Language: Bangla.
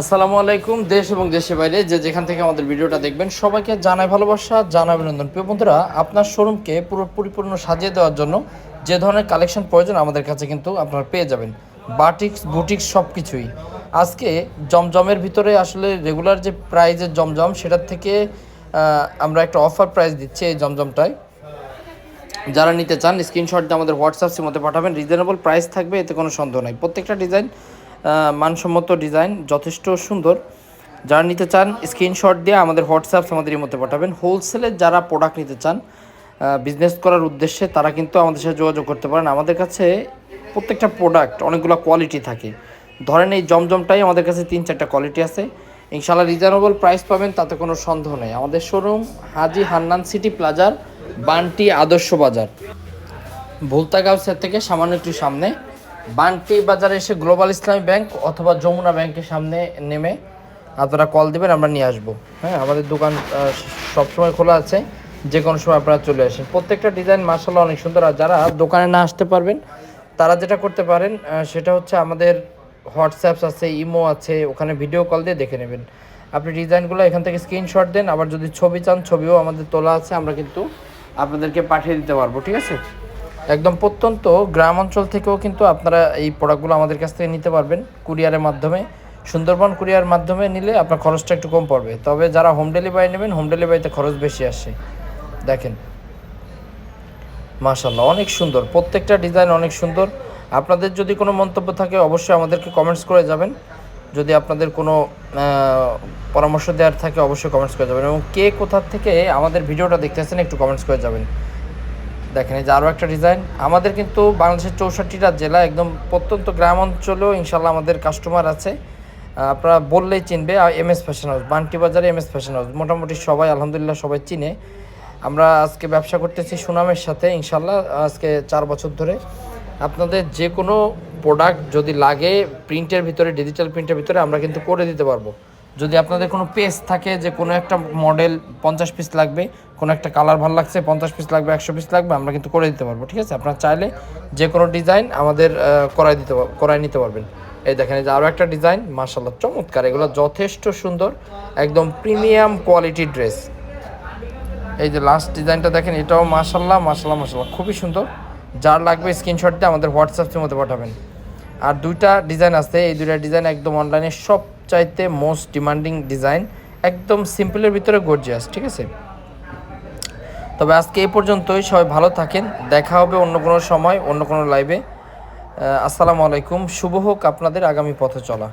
আসসালামু আলাইকুম, দেশ এবং দেশের বাইরে যে যেখান থেকে আমাদের ভিডিওটা দেখবেন সবাইকে জানাই ভালোবাসা, জানাই অভিনন্দন। প্রিয় বন্ধুরা, আপনার শোরুমকে পুরো পরিপূর্ণ সাজিয়ে দেওয়ার জন্য যে ধরনের কালেকশন প্রয়োজন আমাদের কাছে কিন্তু আপনারা পেয়ে যাবেন। বাটিক্স, বুটিক্স সব কিছুই আজকে জমজমের ভিতরে আসলে রেগুলার যে প্রাইজের জমজম, সেটার থেকে আমরা একটা অফার প্রাইস দিচ্ছি এই জমজমটায়। যারা নিতে চান স্ক্রিনশট দিয়ে আমাদের হোয়াটসঅ্যাপ মধ্যে পাঠাবেন। রিজনেবল প্রাইস থাকবে, এতে কোনো সন্দেহ নাই। প্রত্যেকটা ডিজাইন মানসম্মত ডিজাইন যথেষ্ট সুন্দর। যারা নিতে চান, স্ক্রিনশট দিয়ে আমাদের হোয়াটসঅ্যাপ আমাদের মধ্যে পাঠাবেন। হোলসেলের যারা প্রোডাক্ট নিতে চান বিজনেস করার উদ্দেশ্যে তারা কিন্তু আমাদের সাথে যোগাযোগ করতে পারেন। আমাদের কাছে প্রত্যেকটা প্রোডাক্ট অনেকগুলো কোয়ালিটি থাকে। ধরেন এই জমজমটাই আমাদের কাছে তিন চারটা কোয়ালিটি আছে। ইনশাল্লাহ রিজনেবল প্রাইস পাবেন, তাতে কোনো সন্দেহ নেই। আমাদের শোরুম হাজি হান্নান সিটি প্লাজার বান্টি আদর্শ বাজার। ভুলতাগাঁও থেকে সামান্য একটু সামনে। বান্টি বাজারে এসে গ্লোবাল ইসলামী ব্যাংক অথবা যমুনা ব্যাংকের সামনে নেমে আপনারা কল দেবেন, আমরা নিয়ে আসব। হ্যাঁ আমাদের দোকান সবসময় খোলা আছে যে কোনো সময় আপনারা চলে আসেন। প্রত্যেকটা ডিজাইন মার্শাল্লাহ অনেক সুন্দর, আর যারা দোকানে না আসতে পারবেন, তারা যেটা করতে পারেন সেটা হচ্ছে আমাদের হোয়াটসঅ্যাপস আছে ইমো আছে, ওখানে ভিডিও কল দিয়ে দেখে নেবেন। আপনি ডিজাইনগুলো এখান থেকে স্ক্রিনশট দেন, আবার যদি ছবি চান, ছবিও আমাদের তোলা আছে, আমরা কিন্তু আপনাদেরকে পাঠিয়ে দিতে পারব, ঠিক আছে? একদম প্রত্যন্ত গ্রাম অঞ্চল থেকেও কিন্তু আপনারা এই প্রোডাক্টগুলো আমাদের কাছ থেকে নিতে পারবেন কুরিয়ারের মাধ্যমে। সুন্দরবন কুরিয়ার মাধ্যমে নিলে আপনার খরচটা একটু কম পড়বে। তবে যারা হোম ডেলিভারি নেবেন হোম ডেলিভারিতে খরচ বেশি আসে। দেখেন। মাশাল্লাহ অনেক সুন্দর। প্রত্যেকটা ডিজাইন অনেক সুন্দর। আপনাদের যদি কোনো মন্তব্য থাকে, অবশ্যই আমাদেরকে কমেন্টস করে যাবেন। যদি আপনাদের কোনো পরামর্শ দেওয়ার থাকে, অবশ্যই কমেন্টস করে যাবেন। এবং কে কোথা থেকে আমাদের ভিডিওটা দেখতে দেখতেছেন, একটু কমেন্টস করে যাবেন। দেখেন, এই যে আরও একটা ডিজাইন আমাদের কিন্তু বাংলাদেশের চৌষট্টিটা জেলা একদম প্রত্যন্ত গ্রাম অঞ্চলেও ইনশাল্লাহ আমাদের কাস্টমার আছে। আপনারা বললেই চিনবে M S fashion house Bunty বাজারে এম এস ফ্যাশন হাউস মোটামুটি সবাই, আলহামদুলিল্লাহ, সবাই চিনে। আমরা আজকে ব্যবসা করতেছি সুনামের সাথে, ইনশাল্লাহ, আজকে চার বছর ধরে। আপনাদের যে কোনো প্রোডাক্ট যদি লাগে প্রিন্টের ভিতরে ডিজিটাল প্রিন্টের ভিতরে, আমরা কিন্তু করে দিতে পারব। যদি আপনাদের কোনো পেজ থাকে যে কোনো একটা মডেল পঞ্চাশ পিস লাগবে, কোনো একটা কালার ভালো লাগছে, পঞ্চাশ পিস লাগবে, একশো পিস লাগবে, আমরা কিন্তু করে দিতে পারব, ঠিক আছে? আপনারা চাইলে যে কোনো ডিজাইন আমাদের করাই দিতে করাই নিতে পারবেন। এই দেখেন, এই যে আরও একটা ডিজাইন মার্শাল্লাহ চমৎকার। এগুলো যথেষ্ট সুন্দর, একদম প্রিমিয়াম কোয়ালিটির ড্রেস এই যে লাস্ট ডিজাইনটা দেখেন, এটাও মাশাল্লাহ মাশাল্লাহ মাশাল্লাহ খুবই সুন্দর। যার লাগবে স্ক্রিনশট দিয়ে আমাদের হোয়াটসঅ্যাপের মধ্যে পাঠাবেন। আর দুইটা ডিজাইন আছে, এই দুইটা ডিজাইন একদম অনলাইনে সবচাইতে মোস্ট ডিমান্ডিং ডিজাইন একদম সিম্পলের ভিতরে গর্জিয়াস ঠিক আছে? তবে আজকে এই পর্যন্তই, সবাই ভালো থাকেন, দেখা হবে অন্য কোনো সময়, অন্য কোনো লাইভে আসসালামু আলাইকুম, শুভ হোক আপনাদের, আগামী পথে চলা।